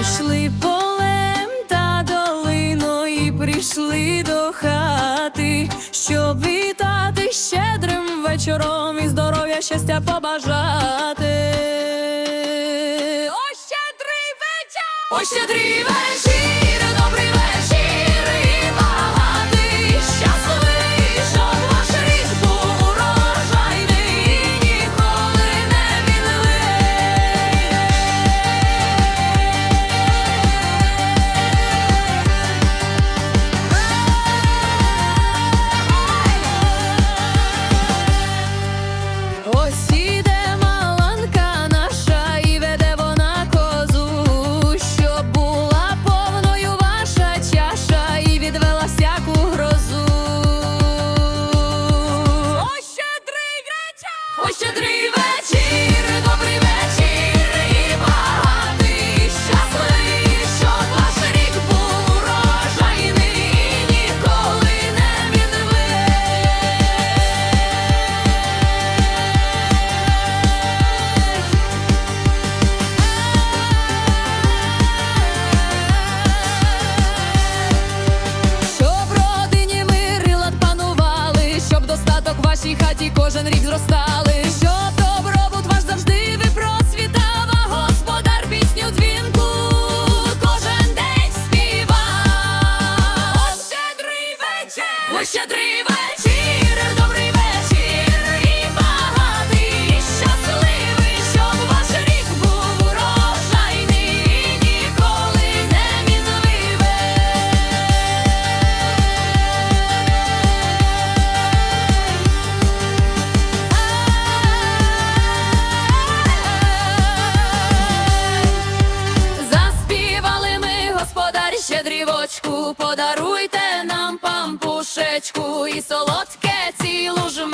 Пройшли полем та долиною прийшли до хати, щоб вітати щедрим вечором і здоров'я щастя побажати. О, щедрий вечір! О, щедрий вечір! кожен рік зростає. щедрівочку, подаруйте нам пампушечку і солодке цілу жм.